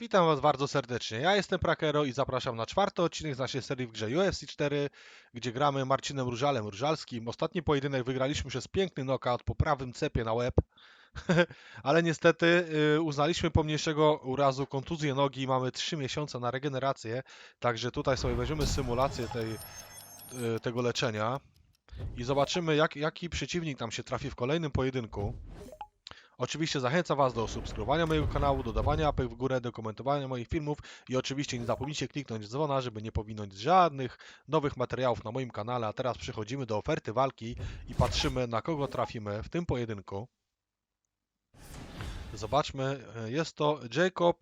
Witam Was bardzo serdecznie. Ja jestem Prakero i zapraszam na czwarty odcinek z naszej serii w grze UFC 4, gdzie gramy Marcinem Różalem Różalskim. Ostatni pojedynek wygraliśmy przez piękny knockout po prawym cepie na łeb, ale niestety y, uznaliśmy pomniejszego urazu kontuzję nogi i mamy 3 miesiące na regenerację, także tutaj sobie weźmiemy symulację tej, y, tego leczenia i zobaczymy jak, jaki przeciwnik nam się trafi w kolejnym pojedynku. Oczywiście zachęcam Was do subskrybowania mojego kanału, dodawania łapek w górę, do komentowania moich filmów i oczywiście nie zapomnijcie kliknąć dzwona, żeby nie powinąć żadnych nowych materiałów na moim kanale. A teraz przechodzimy do oferty walki i patrzymy na kogo trafimy w tym pojedynku. Zobaczmy, e, jest to Jacob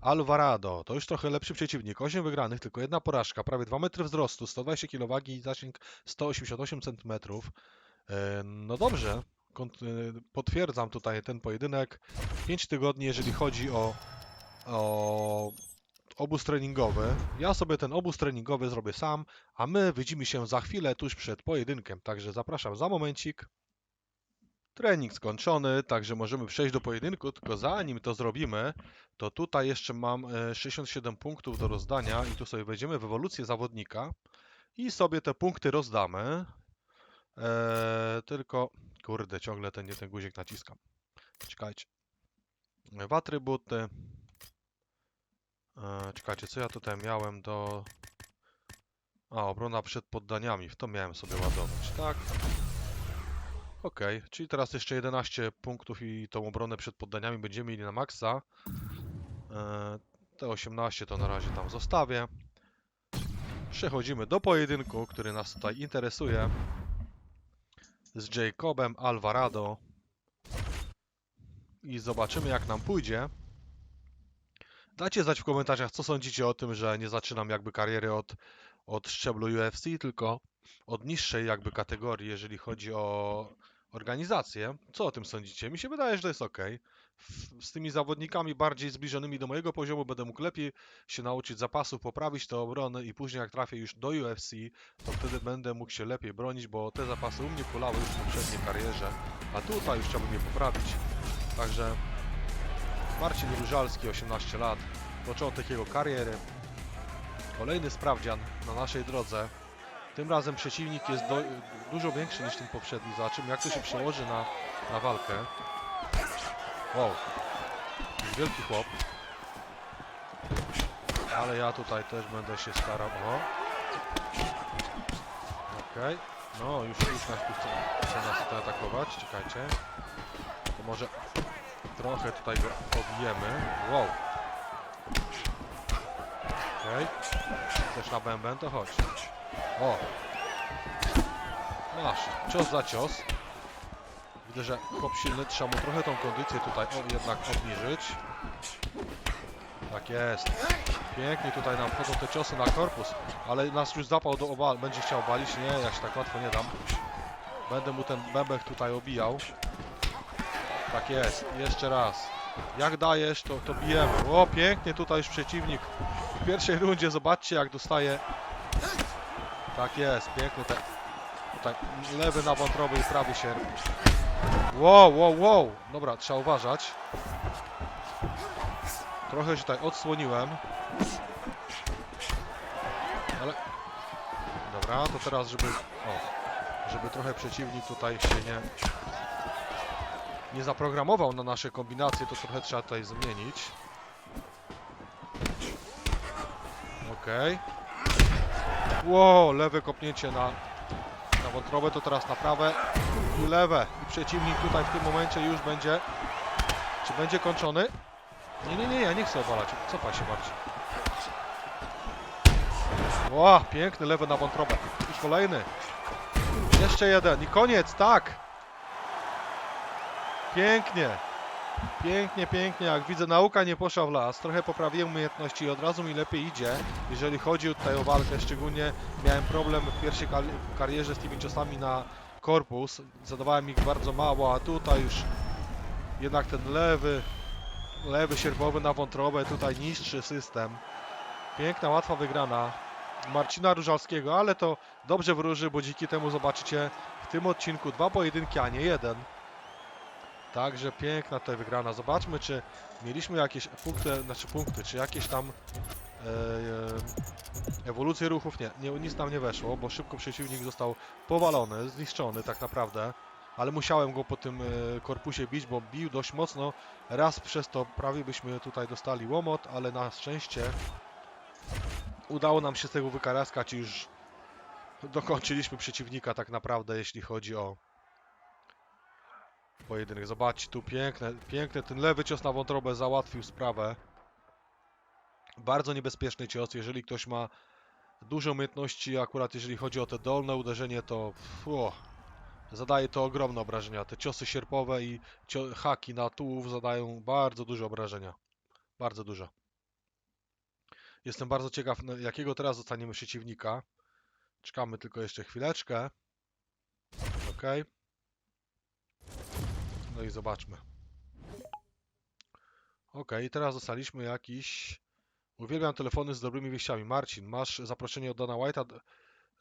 Alvarado. To już trochę lepszy przeciwnik. 8 wygranych, tylko jedna porażka, prawie 2 metry wzrostu, 120 kg i zasięg 188 cm. E, No dobrze, potwierdzam tutaj ten pojedynek. 5 tygodni, jeżeli chodzi o, o obóz treningowy. Ja sobie ten obóz treningowy zrobię sam, a my widzimy się za chwilę tuż przed pojedynkiem. Także zapraszam za momencik. Trening skończony, także możemy przejść do pojedynku, tylko zanim to zrobimy, to tutaj jeszcze mam e, 67 punktów do rozdania i tu sobie wejdziemy w ewolucję zawodnika i sobie te punkty rozdamy. Eee, tylko, kurde, ciągle ten nie ten guzik naciskam. Czekajcie. W atrybuty. Eee, czekajcie, co ja tutaj miałem do... A, obrona przed poddaniami. W to miałem sobie ładować, tak? Okej, czyli teraz jeszcze 11 punktów i tą obronę przed poddaniami będziemy mieli na maksa. Eee, te 18 to na razie tam zostawię. Przechodzimy do pojedynku, który nas tutaj interesuje z Jacobem Alvarado i zobaczymy jak nam pójdzie. Dajcie znać w komentarzach, co sądzicie o tym, że nie zaczynam jakby kariery od, od szczeblu UFC, tylko od niższej jakby kategorii, jeżeli chodzi o organizację. Co o tym sądzicie? Mi się wydaje, że to jest ok. Z tymi zawodnikami bardziej zbliżonymi do mojego poziomu będę mógł lepiej się nauczyć zapasów, poprawić te obrony i później jak trafię już do UFC, to wtedy będę mógł się lepiej bronić, bo te zapasy u mnie kulały już w poprzedniej karierze, a tutaj już chciałbym je poprawić. Także Marcin Różalski, 18 lat, początek jego kariery. Kolejny sprawdzian na naszej drodze. Tym razem przeciwnik jest do, dużo większy niż ten poprzedni. Zobaczymy jak to się przełoży na, na walkę. Wow, wielki chłop. Ale ja tutaj też będę się starał. O. Okej. No, już, już nas tu chce, chce nas tutaj atakować. Czekajcie. To może trochę tutaj go pobijemy. Wow. Okej. Też na bęben, to chodź. O. Masz. Cios za cios. Widzę, że chłop silny, trzeba mu trochę tą kondycję tutaj o, jednak obniżyć. Tak jest. Pięknie tutaj nam wchodzą te ciosy na korpus, ale nas już zapał do obal, będzie chciał obalić. Nie, ja się tak łatwo nie dam. Będę mu ten bebech tutaj obijał. Tak jest, jeszcze raz. Jak dajesz, to, to bijemy. O, pięknie tutaj już przeciwnik. W pierwszej rundzie zobaczcie jak dostaje. Tak jest, piękny ten. Tutaj lewy na wątroby i prawy sierp. Wow, wow, wow. Dobra, trzeba uważać. Trochę się tutaj odsłoniłem. Ale... Dobra, to teraz, żeby... O, żeby trochę przeciwnik tutaj się nie... Nie zaprogramował na nasze kombinacje, to trochę trzeba tutaj zmienić. Okej. Wow, lewe kopnięcie na, na wątrobę, to teraz na prawe i lewe. I przeciwnik tutaj w tym momencie już będzie... Czy będzie kończony? Nie, nie, nie, ja nie chcę obalać. Cofa się bardziej. Ła, piękny lewy na wątrobę. I kolejny. Jeszcze jeden. I koniec, tak. Pięknie. Pięknie, pięknie. Jak widzę, nauka nie poszła w las. Trochę poprawiłem umiejętności i od razu mi lepiej idzie, jeżeli chodzi tutaj o walkę. Szczególnie miałem problem w pierwszej kar- karierze z tymi ciosami na korpus. Zadawałem ich bardzo mało, a tutaj już jednak ten lewy, lewy sierpowy na wątrobę, tutaj niższy system. Piękna, łatwa wygrana Marcina Różalskiego, ale to dobrze wróży, bo dzięki temu zobaczycie w tym odcinku dwa pojedynki, a nie jeden. Także piękna tutaj wygrana. Zobaczmy, czy mieliśmy jakieś punkty, znaczy punkty, czy jakieś tam e, e, ewolucje ruchów. Nie, nie, nic nam nie weszło, bo szybko przeciwnik został powalony, zniszczony tak naprawdę. Ale musiałem go po tym e, korpusie bić, bo bił dość mocno. Raz przez to prawie byśmy tutaj dostali łomot, ale na szczęście udało nam się z tego wykaraskać i już dokończyliśmy przeciwnika tak naprawdę, jeśli chodzi o pojedynek. Zobaczcie, tu piękne, piękne, ten lewy cios na wątrobę załatwił sprawę. Bardzo niebezpieczny cios, jeżeli ktoś ma dużo umiejętności, akurat jeżeli chodzi o te dolne uderzenie, to zadaje to ogromne obrażenia. Te ciosy sierpowe i cio haki na tułów zadają bardzo duże obrażenia. Bardzo duże. Jestem bardzo ciekaw, jakiego teraz dostaniemy przeciwnika. Czekamy tylko jeszcze chwileczkę. Ok. No i zobaczmy. Ok, teraz dostaliśmy jakiś... Uwielbiam telefony z dobrymi wieściami. Marcin, masz zaproszenie od Dana White'a.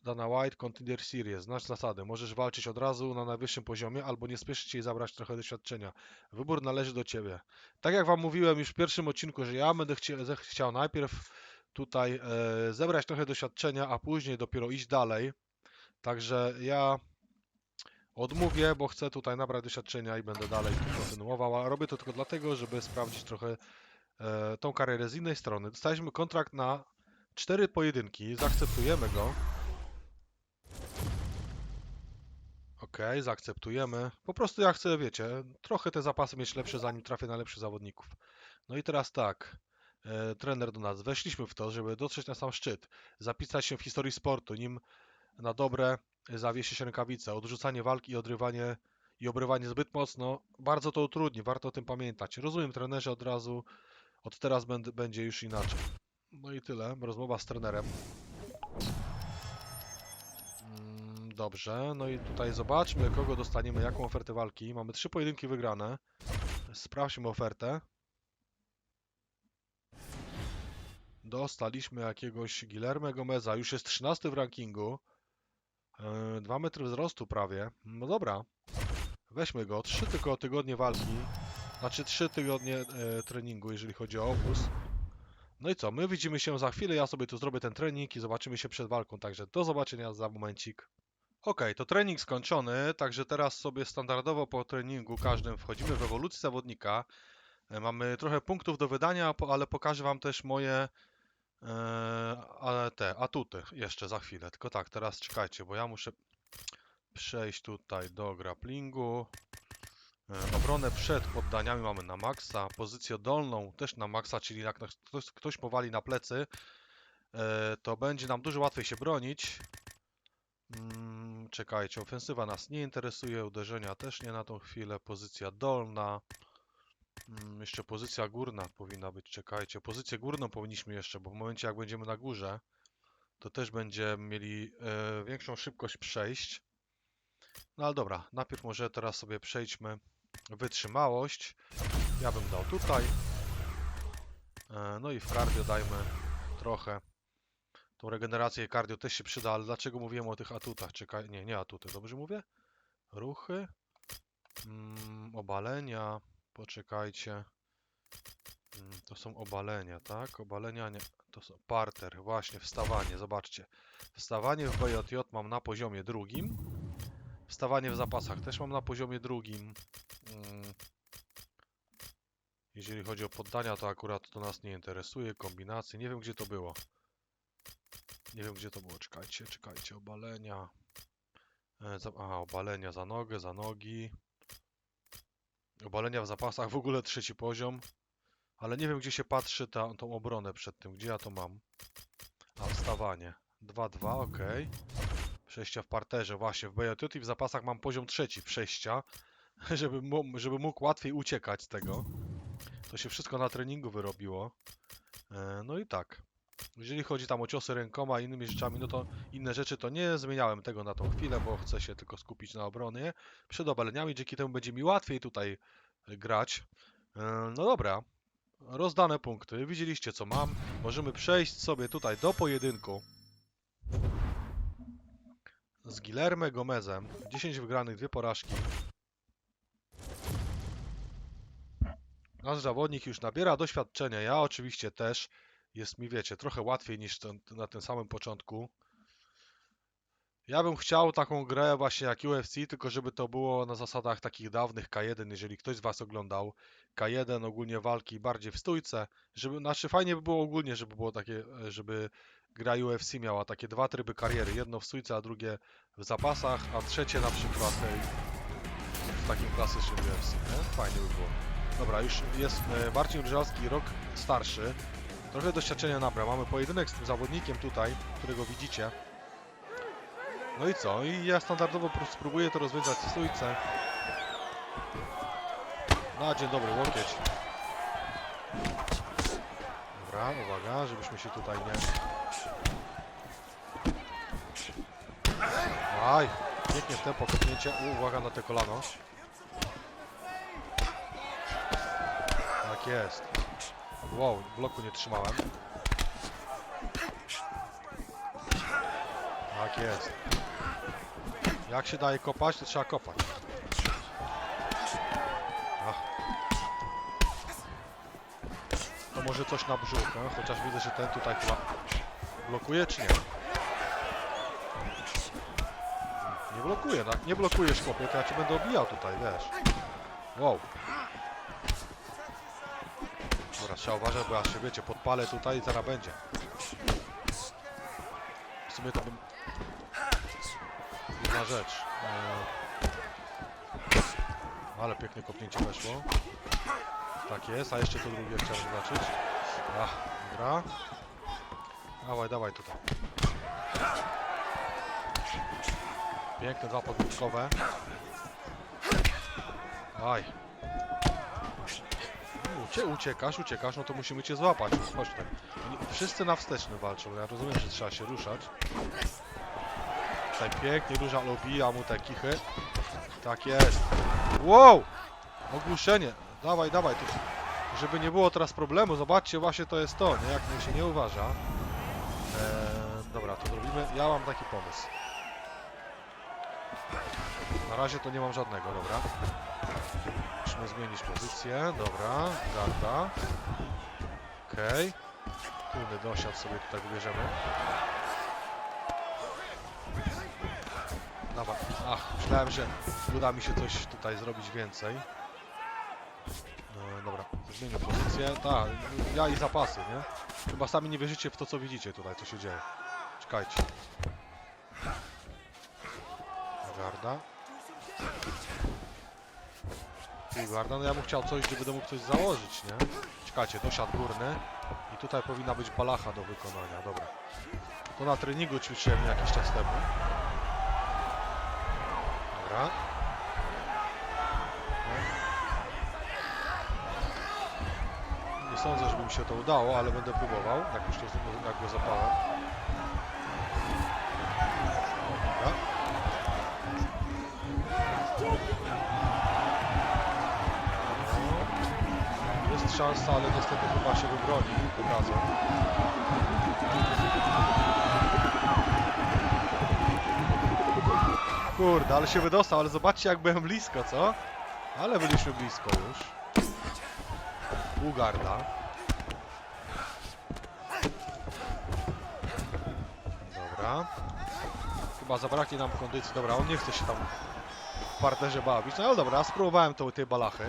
Dana White Contender Series. Znasz zasady. Możesz walczyć od razu na najwyższym poziomie, albo nie spieszyć się i zabrać trochę doświadczenia. Wybór należy do ciebie. Tak jak wam mówiłem już w pierwszym odcinku, że ja będę chciał najpierw tutaj e, zebrać trochę doświadczenia, a później dopiero iść dalej. Także ja odmówię, bo chcę tutaj nabrać doświadczenia i będę dalej to kontynuował, a robię to tylko dlatego, żeby sprawdzić trochę e, tą karierę z innej strony. Dostaliśmy kontrakt na cztery pojedynki, zaakceptujemy go. Ok, zaakceptujemy. Po prostu ja chcę, wiecie, trochę te zapasy mieć lepsze, zanim trafię na lepszych zawodników. No i teraz tak, e, trener do nas, weszliśmy w to, żeby dotrzeć na sam szczyt, zapisać się w historii sportu, nim na dobre zawiesi się rękawice. Odrzucanie walki i odrywanie i obrywanie zbyt mocno bardzo to utrudni, warto o tym pamiętać. Rozumiem trenerze od razu, od teraz będzie już inaczej. No i tyle, rozmowa z trenerem. Mm, Dobrze, no i tutaj zobaczmy, kogo dostaniemy, jaką ofertę walki. Mamy trzy pojedynki wygrane. Sprawdźmy ofertę. Dostaliśmy jakiegoś Guillermo Gomeza, już jest 13 w rankingu. 2 metry wzrostu prawie. No dobra. Weźmy go. 3 tylko tygodnie walki. Znaczy 3 tygodnie e, treningu, jeżeli chodzi o obóz. No i co? My widzimy się za chwilę. Ja sobie tu zrobię ten trening i zobaczymy się przed walką. Także do zobaczenia za momencik. Ok, to trening skończony. Także teraz sobie standardowo po treningu każdym wchodzimy w ewolucję zawodnika. E, Mamy trochę punktów do wydania, ale pokażę Wam też moje Eee, ale te atuty jeszcze za chwilę. Tylko tak, teraz czekajcie, bo ja muszę przejść tutaj do grapplingu. Eee, obronę przed poddaniami mamy na maksa. Pozycję dolną też na maksa, czyli jak ktoś, ktoś powali na plecy, eee, to będzie nam dużo łatwiej się bronić. Mm, czekajcie, ofensywa nas nie interesuje, uderzenia też nie na tą chwilę. Pozycja dolna. Mm, Jeszcze pozycja górna powinna być, czekajcie. Pozycję górną powinniśmy jeszcze, bo w momencie jak będziemy na górze, to też będziemy mieli e, większą szybkość przejść. No ale dobra, najpierw może teraz sobie przejdźmy wytrzymałość. Ja bym dał tutaj. E, no i w cardio dajmy trochę. Tą regenerację cardio też się przyda, ale dlaczego mówiłem o tych atutach? Czekaj, nie, nie atuty, dobrze mówię? Ruchy, mm, obalenia, Poczekajcie. Mm, To są obalenia, tak? Obalenia nie. To są parter, właśnie, wstawanie, zobaczcie. Wstawanie w BJJ mam na poziomie drugim. Wstawanie w zapasach też mam na poziomie drugim. Mm. Jeżeli chodzi o poddania, to akurat to nas nie interesuje. Kombinacje, nie wiem gdzie to było. Nie wiem gdzie to było, czekajcie, czekajcie, obalenia. E, Aha, obalenia za nogę, za nogi. Obalenia w zapasach, w ogóle trzeci poziom. Ale nie wiem, gdzie się patrzy ta, tą obronę przed tym. Gdzie ja to mam? A, wstawanie. 2-2, ok. Przejścia w parterze, właśnie. W BJJ i w zapasach mam poziom trzeci przejścia, żeby, żeby mógł łatwiej uciekać z tego. To się wszystko na treningu wyrobiło. E, No i tak. Jeżeli chodzi tam o ciosy rękoma i innymi rzeczami, no to inne rzeczy to nie zmieniałem tego na tą chwilę, bo chcę się tylko skupić na obronie przed obaleniami. Dzięki temu będzie mi łatwiej tutaj e, grać. E, No dobra. Rozdane punkty. Widzieliście co mam. Możemy przejść sobie tutaj do pojedynku. Z Guillermo Gomezem. 10 wygranych, dwie porażki. Nasz zawodnik już nabiera doświadczenia. Ja oczywiście też. Jest mi, wiecie, trochę łatwiej niż ten, na tym samym początku. Ja bym chciał taką grę właśnie jak UFC, tylko żeby to było na zasadach takich dawnych K1, jeżeli ktoś z Was oglądał K1, ogólnie walki bardziej w stójce, żeby, znaczy fajnie by było ogólnie, żeby było takie, żeby gra UFC miała takie dwa tryby kariery, jedno w stójce, a drugie w zapasach, a trzecie na przykład w takim klasycznym UFC, nie? Fajnie by było. Dobra, już jest e, Marcin Różalski, rok starszy, trochę doświadczenia nabrał, mamy pojedynek z tym zawodnikiem tutaj, którego widzicie. No i co? I ja standardowo spróbuję to rozwiązać w stójce. Na dzień dobry, łokieć. Dobra, uwaga, żebyśmy się tutaj nie... Aj, pięknie w tempo kopnięcie. Uwaga na te kolano. Tak jest. Wow, bloku nie trzymałem. Tak jest. Jak się daje kopać, to trzeba kopać. Ach. To może coś na brzuch, no? chociaż widzę, że ten tutaj chyba blokuje, czy nie? Nie blokuje, tak? Nie blokujesz, chłopie, to ja cię będę obijał tutaj, wiesz. Wow. Dobra, trzeba uważać, bo ja się, wiecie, podpalę tutaj i zaraz będzie. W sumie to bym... Jedna rzecz. Eee... Ale piękne kopnięcie weszło. Tak jest, a jeszcze to drugie chciałem zobaczyć. Ach, dobra. Dawaj, dawaj tutaj. Piękne dwa podwórkowe. Aj. Ucie, uciekasz, uciekasz, no to musimy cię złapać. Chodź. Oni Wszyscy na wsteczny walczą. Ja rozumiem, że trzeba się ruszać. Tutaj pięknie róża obija mu te kichy. Tak jest. Wow! Ogłuszenie. Dawaj, dawaj. Tu, żeby nie było teraz problemu. Zobaczcie, właśnie to jest to, nie? Jak mnie się nie uważa. Eee, dobra, to zrobimy. Ja mam taki pomysł. Na razie to nie mam żadnego, dobra. Musimy zmienić pozycję. Dobra, garda. Okej. Trudny dosiad sobie tutaj wybierzemy. Dobra. Ach, myślałem, że uda mi się coś tutaj zrobić więcej. No, dobra, zmienię pozycję. Tak, ja i zapasy, nie? Chyba sami nie wierzycie w to, co widzicie tutaj, co się dzieje. Czekajcie. Garda. I Garda, no ja bym chciał coś, będę mógł coś założyć, nie? Czekajcie, dosiad górny. I tutaj powinna być balacha do wykonania, dobra. To na treningu ćwiczyłem jakiś czas temu. Dobra. No. Nie sądzę, żeby mi się to udało, ale będę próbował, jak już to jak go zapałem. Szansa, ale niestety chyba się wybroni tym razem. Kurde, ale się wydostał, ale zobaczcie jak byłem blisko, co? Ale byliśmy blisko już. Ugarda. Dobra. Chyba zabraknie nam kondycji. Dobra, on nie chce się tam w parterze bawić. No ale dobra, spróbowałem to tej balachy.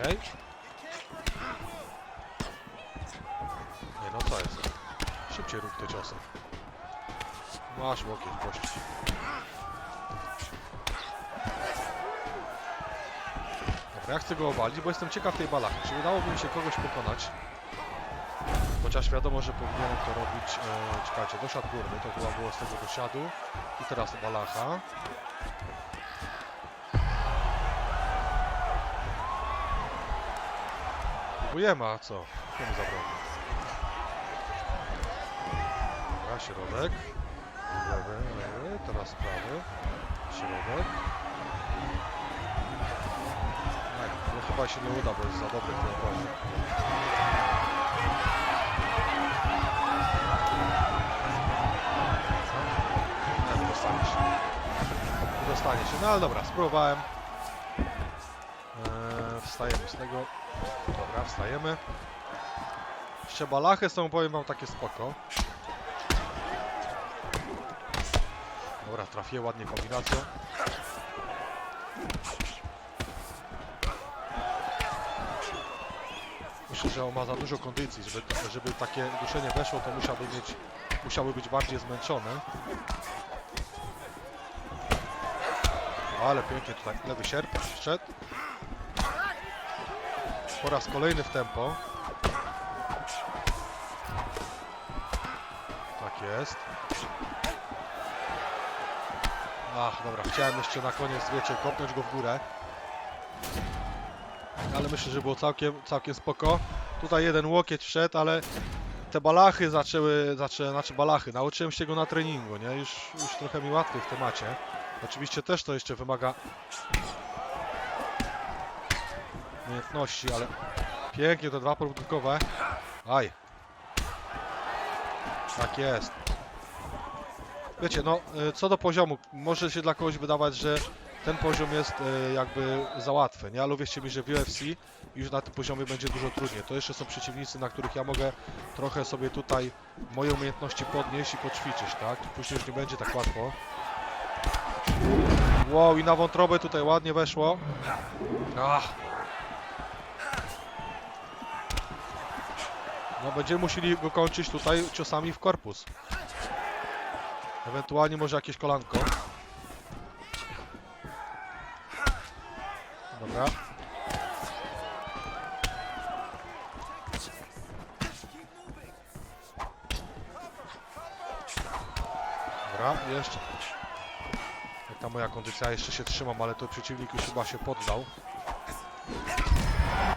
Okej. Nie no, co jest? Szybciej rób te ciosy. Masz łokieć, gość. Dobra, ja chcę go obalić, bo jestem ciekaw tej balachy. Czy udałoby mi się kogoś pokonać? Chociaż wiadomo, że powinienem to robić... E, czekajcie, dosiad górny, to chyba było z tego dosiadu. I teraz balacha. Próbujemy, a co? Komu zabroni? Dobra, środek. Lewy, lewy, teraz prawy. Środek. Tak, no chyba się nie uda, bo jest za dobry w. Nie, nie dostanie się. Nie dostanie się, no ale dobra, spróbowałem. Eee, wstajemy z tego. Dobra, wstajemy. Jeszcze są, powiem wam, takie spoko. Dobra, trafię ładnie kombinacją. Myślę, że on ma za dużo kondycji, żeby, żeby takie duszenie weszło, to musiałby mieć, musiałby być bardziej zmęczony. Ale pięknie tutaj lewy sierp wszedł. Po raz kolejny w tempo. Tak jest. Ach, dobra, chciałem jeszcze na koniec, wiecie, kopnąć go w górę. Ale myślę, że było całkiem, całkiem spoko. Tutaj jeden łokieć wszedł, ale te balachy zaczęły, zaczęły, znaczy balachy, nauczyłem się go na treningu, nie? Już, już trochę mi łatwiej w temacie. Oczywiście też to jeszcze wymaga umiejętności, ale pięknie te dwa produktowe. Aj. Tak jest. Wiecie, no y, co do poziomu, może się dla kogoś wydawać, że ten poziom jest y, jakby za łatwy, nie? Ale uwierzcie mi, że w UFC już na tym poziomie będzie dużo trudniej. To jeszcze są przeciwnicy, na których ja mogę trochę sobie tutaj moje umiejętności podnieść i poćwiczyć, tak? Później już nie będzie tak łatwo. Wow, i na wątrobę tutaj ładnie weszło. Ach. No będziemy musieli go kończyć tutaj ciosami w korpus. Ewentualnie może jakieś kolanko. Dobra. Dobra, jeszcze. Jak ta moja kondycja, jeszcze się trzymam, ale to przeciwnik już chyba się poddał.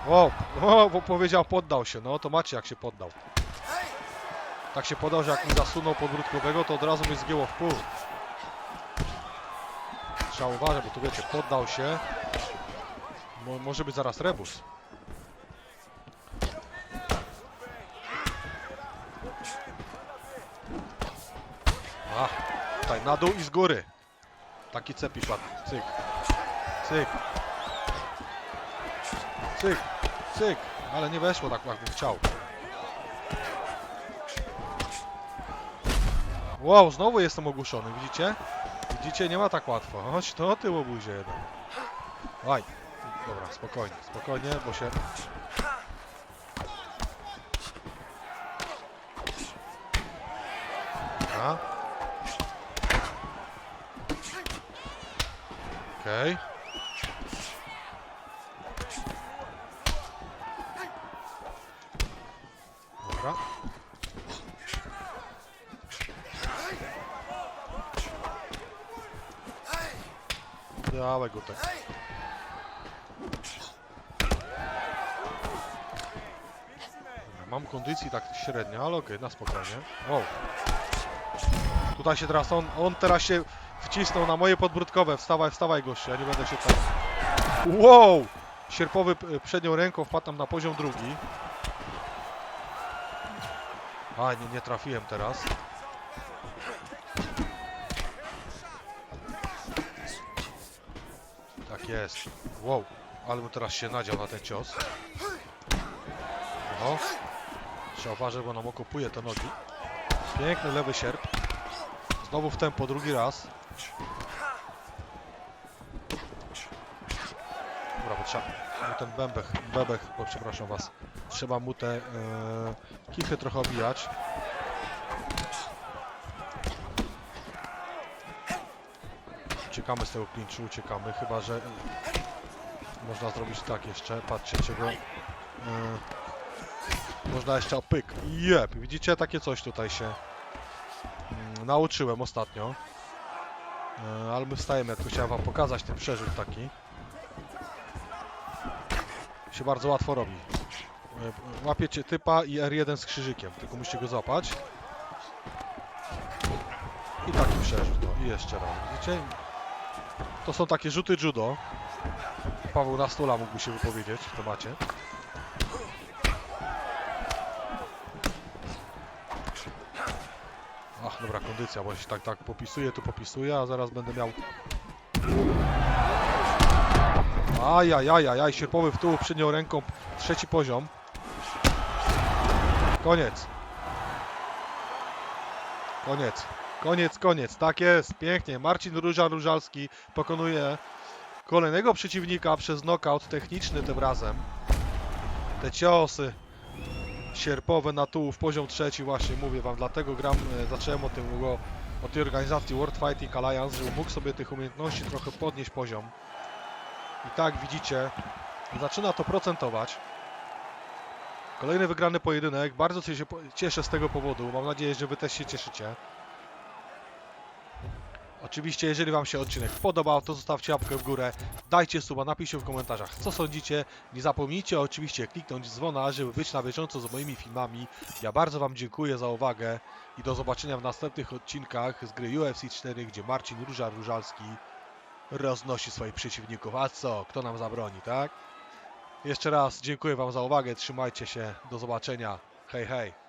O, o, bo powiedział poddał się, no to macie jak się poddał. Tak się podał, że jak mi zasunął podbródkowego, to od razu mnie zgięło w pół. Trzeba uważać, bo tu wiecie, poddał się. Mo może być zaraz rebus. A, tutaj na dół i z góry. Taki cepik ładny. Cyk. Cyk. Cyk. Cyk. Ale nie weszło tak, jakbym chciał. Wow, znowu jestem ogłuszony, widzicie? Widzicie, nie ma tak łatwo. Chodź, to ty łobuzie jeden. Oj. Dobra, spokojnie, spokojnie, bo się... Okej. Dobra. Dawaj go tak. Mam kondycji tak średnio, ale okej, na spokojnie. Wow. Tutaj się teraz on, on teraz się wcisnął na moje podbródkowe. Wstawaj, wstawaj gościu, ja nie będę się tak... Wow! Sierpowy przednią ręką wpadł na poziom drugi. A, nie, nie trafiłem teraz. Jest. Wow, ale bym teraz się nadział na ten cios. No. Trzeba uważać, bo nam okopuje te nogi. Piękny lewy sierp. Znowu w tempo, drugi raz. Dobra, bo trzeba mu ten bębech, bebech, bo przepraszam was. Trzeba mu te e, kichy trochę obijać. Uciekamy z tego klinczu, uciekamy, chyba że e, można zrobić tak jeszcze, patrzcie czego e, można jeszcze opyk. Jep, widzicie, takie coś tutaj się mm, nauczyłem ostatnio. E, ale my wstajemy, jak chciałem wam pokazać ten przerzut taki. Się bardzo łatwo robi. Łapiecie typa i R1 z krzyżykiem, tylko musicie go złapać. I taki przerzut, no i jeszcze raz, widzicie? To są takie rzuty judo. Paweł na stula mógłby się wypowiedzieć w temacie. Ach, dobra, kondycja, bo się tak, tak popisuję, tu popisuję, a zaraz będę miał... Ajajajajaj, sierpowy w tył, przednią ręką, trzeci poziom. Koniec. Koniec. Koniec, koniec. Tak jest, pięknie. Marcin Róża Różalski pokonuje kolejnego przeciwnika przez knockout techniczny tym razem. Te ciosy sierpowe na tułów, poziom trzeci właśnie mówię wam, dlatego gram, e, zacząłem o tym, bo o tej organizacji World Fighting Alliance, żeby mógł sobie tych umiejętności trochę podnieść poziom. I tak widzicie, zaczyna to procentować. Kolejny wygrany pojedynek, bardzo się cieszę z tego powodu, mam nadzieję, że wy też się cieszycie. Oczywiście, jeżeli wam się odcinek podobał, to zostawcie łapkę w górę, dajcie suba, napiszcie w komentarzach, co sądzicie. Nie zapomnijcie oczywiście kliknąć dzwona, żeby być na bieżąco z moimi filmami. Ja bardzo wam dziękuję za uwagę i do zobaczenia w następnych odcinkach z gry UFC 4, gdzie Marcin Różar Różalski roznosi swoich przeciwników. A co? Kto nam zabroni, tak? Jeszcze raz dziękuję wam za uwagę, trzymajcie się, do zobaczenia. Hej, hej.